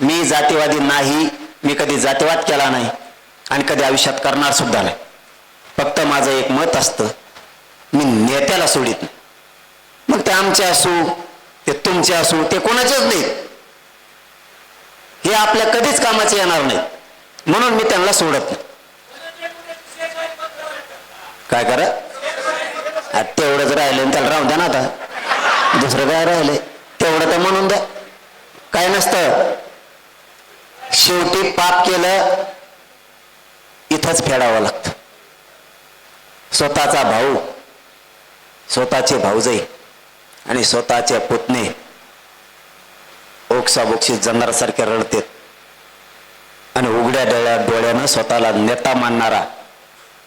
मी जातीवादी नाही मी कधी जातीवाद केला नाही आणि कधी आयुष्यात करणार सुद्धा नाही. फक्त माझं एक मत असतं मी नेत्याला सोडित नाही. मग ते आमचे असू ते तुमचे असू ते कोणाचेच नाहीत. हे आपल्या कधीच कामाचे येणार नाही. म्हणून मी त्यांना सोडत नाही. काय करा? तेवढंच राहिलं त्याला राहू द्या ना आता. दुसरं काय राहिलंय? तेवढं तर म्हणून द्या. काय नसतं. शेवटी पाप केलं इथंच फेडावं लागतं. स्वतःचा भाऊ स्वतःचे भाऊजाई आणि स्वतःचे पुतणे ओक्साबोक्षी जनारासारखे रडतेत. आणि उघड्या डोळ्या डोळ्यानं स्वतःला नेता मानणारा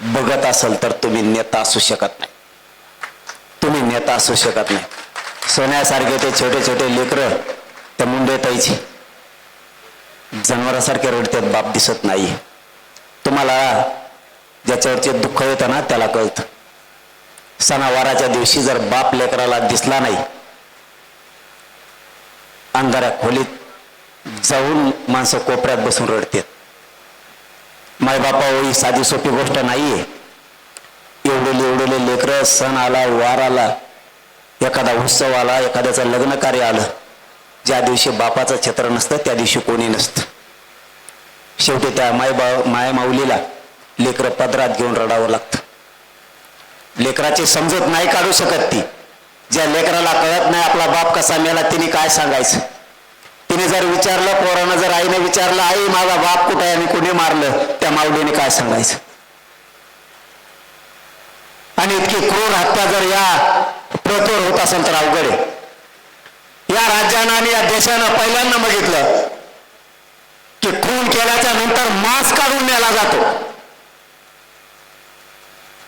बघत असेल तर तुम्ही नेता असू शकत नाही. तुम्ही नेता असू शकत नाही. सोन्यासारखे ते छोटे छोटे लेकरं त्या मुंडे मुंडेताईची जनावरासारखे रडतात बाप दिसत नाही. तुम्हाला ज्याच्यावरचे दुःख येतं ना त्याला कळतं. सणावाराच्या दिवशी जर बाप लेकराला दिसला नाही अंधाऱ्या खोलीत जाऊन माणसं कोपऱ्यात बसून रडतात. मायबापा ही साधी सोपी गोष्ट नाहीये. एवढेले एवढेले लेकरं सण आला वार आला एखादा उत्सव आला एखाद्याचं लग्न कार्य आलं ज्या दिवशी बापाचं छत्र नसतं त्या दिवशी कोणी नसतं. शेवटी त्या मायबा माया माऊलीला लेकरं पदरात घेऊन रडावं लागतं. लेकराची समजूत नाही काढू शकत ती. ज्या लेकराला कळत नाही आपला बाप कसा मेला तिने काय सांगायचं? तिने जर विचारलं पोरानं जर आईने विचारलं आई माझा बाप कुठे आहे? आणि कुणी मारलं? त्या माऊलीने काय सांगायचं? आणि इतकी क्रूर हत्या जर या प्रतोर होत असेल तर अवघड आहे. राज्यानं आणि या देशानं पहिल्यांदा बघितलं की खून केल्याच्यानंतर मांस काढून न्यायला जातो.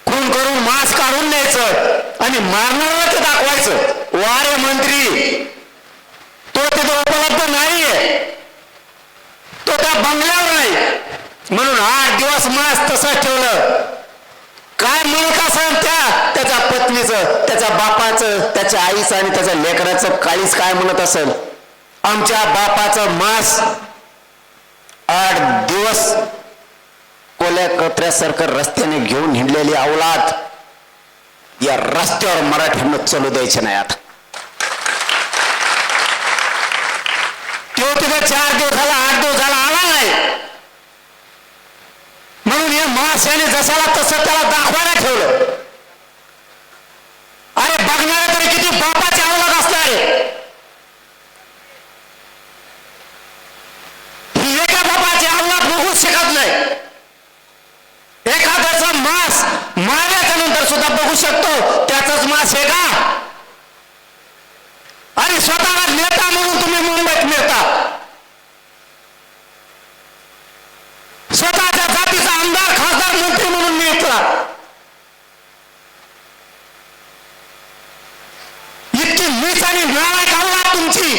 खून करून मांस काढून न्यायचं आणि मारणाऱ्याला ते दाखवायचं. वारे मंत्री तो तिथे उपलब्ध नाहीये. तो त्या बंगल्यावर नाही. म्हणून आठ दिवस मास्क तसंच ठेवलं. काय म्हणत का सांग त्याच्या त्याच्या बापाचं त्याच्या आईचं आणि त्याच्या लेकराचं काळीच काय म्हणत असेल? आमच्या बापाचं मांस आठ दिवस कोल्या कत्र्यासारखं रस्त्याने घेऊन हिंडलेली अवलाद या रस्त्यावर मराठ्यांना चालू द्यायचे नाही आता. तो तिथे चार दिवसाला आठ दिवसाला आला नाही. म्हणून या याने जसाला तसं त्याला दाखवा ठेवलं अरे बघणारे तरी किती बापाचे अवलाद असणार आहे ही एका बापाचे अवलाद बघूच शकत नाही एखाद्याचा मांस मारल्याच्या नंतर सुद्धा बघू शकतो त्याचाच मांस आहे का आणि स्वतःला नेता म्हणून तुम्ही मुंबईत मिळता स्वतःच्या जातीचा आमदार खासदार मंत्री म्हणून मिळता इतकी मीच आणि नालायक अवलाद तुमची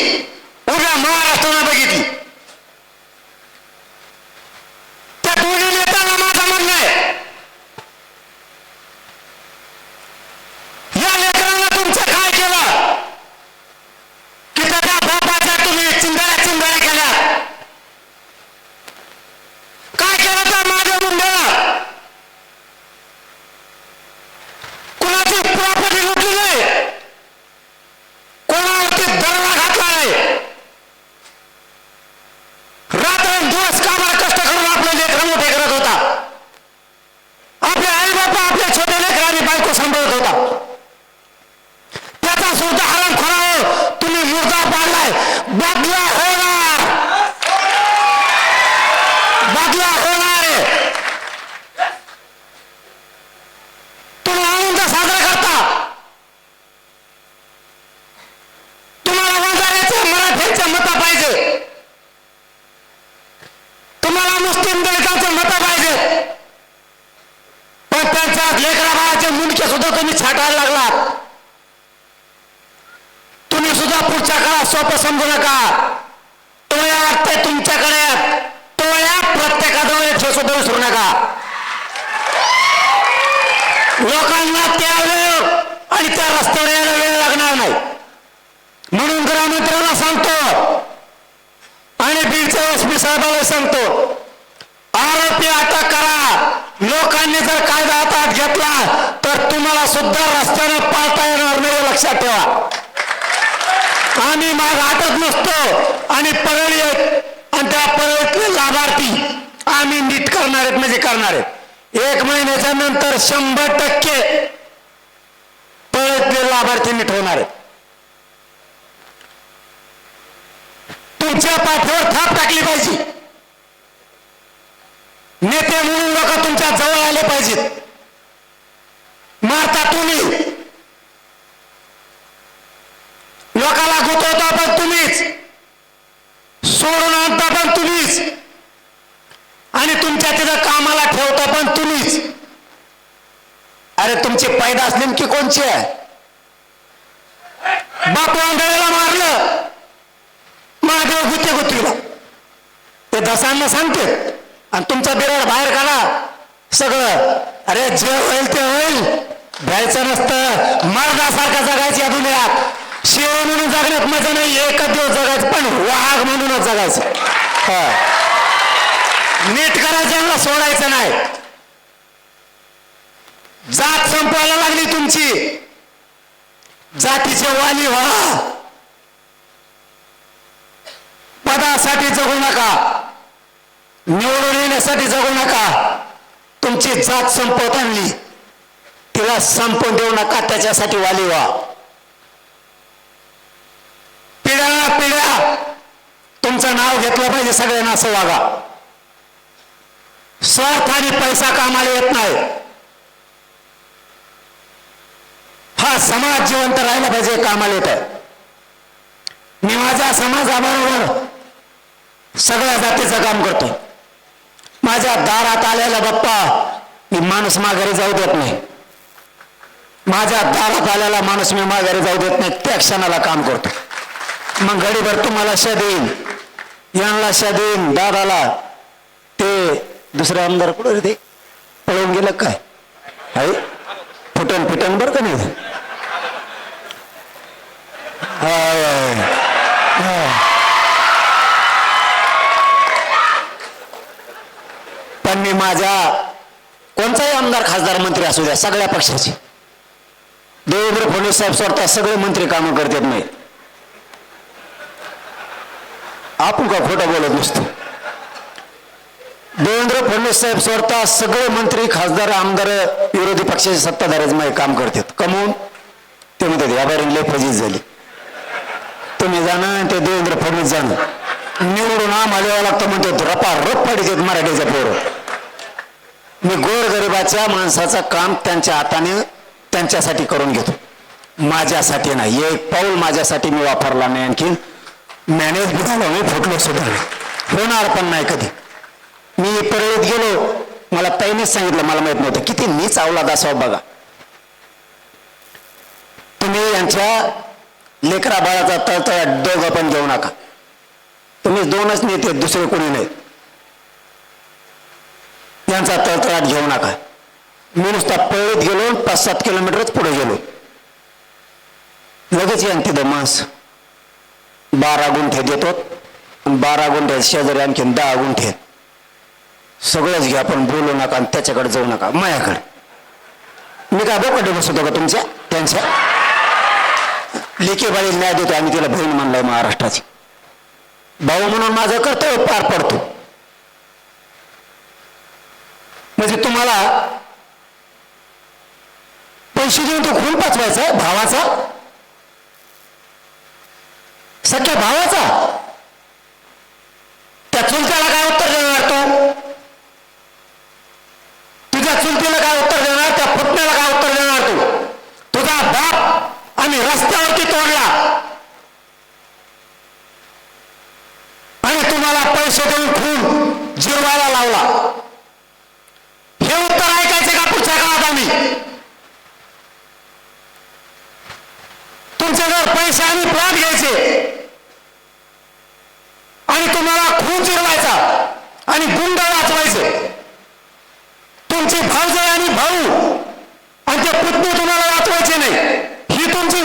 उभ्या महाराष्ट्रानं बघितली त्या दोन्ही नेत्याला माझं म्हणणं आहे या लेकरांना तुमचं काय केलं की त्याच्या बापाच्या तुम्ही चिंगाऱ्या चिंगाऱ्या केल्या काय केलं त्या माझ्या मुंड्याला कुणाची प्रॉपर्टी लुटली नाही कोणावरती दरवा घातला नाही रात्र दिवस कामाला कष्ट करून आपले लेकरं मोठे करत होता आपले आई बापा आपल्या छोट्या लेकरांनी बायको होता. त्याचा सुद्धा हरण खोरावर तुम्ही मुर्दा पाडलाय. बदला होणार. बदला होणार तुम्ही आनंद साजरा करता. तुम्हाला वंजाऱ्याचे मराठ्यांचे मतं पाहिजे. तुम्हाला मुस्लिम दलितांचे मतं पाहिजे. पण लेकरा मुंडके सुद्धा तुम्ही छाटायला लागलात. तुम्ही सुद्धा पुढच्या काळात सोपं समजू नका. तुम्हाला वाटतंय तुमच्याकडे टोळ्या प्रत्येकाजवळ हे सुद्धा विसरू नका लोकांना त्या वेळ आणि त्या रस्त्यावर यायला वेळ लागणार नाही म्हणून ग्राममित्रांना सांगतो आणि बीड सरपंच एस पी साहेबाला सांगतो आरोपी अटक करा लोकांनी जर कायदा हातात घेतला तर तुम्हाला सुद्धा रस्त्याने पाळता येणार नाही लक्षात ठेवा. आम्ही माग हातात नसतो आणि परळी आहेत. आणि त्या परळीतले लाभार्थी आम्ही नीट करणार आहेत म्हणजे करणार आहेत. एक महिन्याच्या नंतर शंभर टक्के परळीतले लाभार्थी नीट होणार आहेत. तुमच्या पाठीवर थाप टाकली पाहिजे. नेते म्हणून जवळ आले पाहिजेत. मारता तुम्ही. लोकाला गुतवता पण तुम्हीच. सोडून आणता पण तुम्हीच. आणि तुमच्या तिथं कामाला ठेवता पण तुम्हीच. अरे तुमची पैदा नेमकी कोणची आहे? बाप वांगळ्याला मारलं. महादेव गुते गुतीला ते दसांना सांगते आणि तुमचा बिराड बाहेर काढा. सगळं. अरे जे होईल ते होईल. भ्यायचं नसतं. मर्दासारखं जगायचं या दुनियात. शिव म्हणून जगण्यात मजा नाही एकच दिवस जगायचं पण वाघ म्हणूनच जगायचं. हा. नीट करायचं सोडायचं नाही. जात संपवायला लागली तुमची. जातीचे वाली व्हा. पदासाठी जगू नका. निवडून येण्यासाठी जगू नका. तुमची जात संपवत आणली. तिला संपवून देऊ नका त्याच्यासाठी वाली व्हा. पिढ्या पिढ्या तुमचं नाव घेतलं पाहिजे सगळ्यांना असं वागा. स्वार्थ आणि पैसा कामाला येत नाही. हा समाज जिवंत राहिला पाहिजे कामाला येत आहे मी माझ्या समाजाबरोबर सगळ्या जातीचं काम करतो. माझ्या दारात आलेला बाप्पा मी माणूस माघारी जाऊ देत नाही. माझ्या दारात आलेला माणूस मी माघारी जाऊ देत नाही त्या क्षणाला काम करतो. मग घडीभर तुम्हाला श देईन. यांना श देईन दादाला. ते दुसरे आमदार कुठं ते पळून गेलं काय? आहे फुटन फुटन बरं का नाही हाय, हाय. हाय. पण मी माझ्या कोणताही आमदार खासदार मंत्री असू द्या सगळ्या पक्षाचे. देवेंद्र फडणवीस साहेब स्वतः सगळे मंत्री कामं करतात नाही आपण का खोटं बोलत नसतो? देवेंद्र फडणवीस साहेब स्वतः सगळे मंत्री खासदार आमदार विरोधी पक्षाचे सत्ताधारे मागे काम करतात. कमवून ते म्हणतात व्यापारी लय फजीत झाली. तुम्ही जाणं आणि ते देवेंद्र फडणवीस जाणं. निवडून आम्हाला यावं लागतं म्हणतात रपा रप पाडीत मराठीच्या पोरं. मी गोरगरिबाच्या माणसाचं काम त्यांच्या हाताने त्यांच्यासाठी करून घेतो. माझ्यासाठी नाही एक पाऊल माझ्यासाठी मी वापरला नाही आणखी. मॅनेज बी झालो मी फुटलो सुद्धा नाही. होणार पण नाही कधी. मी परळीत गेलो मला ताईनेच सांगितलं मला माहीत नव्हतं. किती मी अवलाद असावं बघा. तुम्ही यांच्या लेकरा बाळाचा तळतळ दोघं पण घेऊ नका. तुम्ही दोनच नेते दुसरे कोणी नाहीत. यांचा तळतळाट घेऊ नका. मी नुसता पळत गेलो पाच सात किलोमीटरच पुढे गेलो. लगेच यांची दमास बारा गुंठे देतो बारा गुंठे शेजारी आणखीन दहा गुंठे. आहेत. सगळंच घ्या पण बोलू नका आणि त्याच्याकडे जाऊ नका. मायाकडे. मी काय बोकडे बसवतो का तुमच्या? त्यांच्या? लेखी न्याय देतो आम्ही तिला बहीण म्हणलाय महाराष्ट्राची. भाऊ म्हणून माझं कर्तव्य पार पडतो. म्हणजे तुम्हाला पैसे देऊन तो खून पाचवायचा भावाचा? सख्या भावाचा त्या चुलत्याला काय उत्तर देणार तू तुझ्या चुलतीला काय उत्तर देणार त्या पुतण्याला काय उत्तर देणार तू तुझा बाप आणि रस्त्यावरती तोडला आणि तुम्हाला पैसे देऊन खून जिरवायला लावला हे उत्तर ऐकायचे का पुढच्या काळात आम्ही तुमच्याकडे आणि प्लॉट घ्यायचे. आणि तुम्हाला खून चिरवायचा आणि गुंड वाचवायचे. तुमचे भाऊजे आणि भाऊ आणि ते पुतणे तुम्हाला वाचवायचे नाही. ही तुमची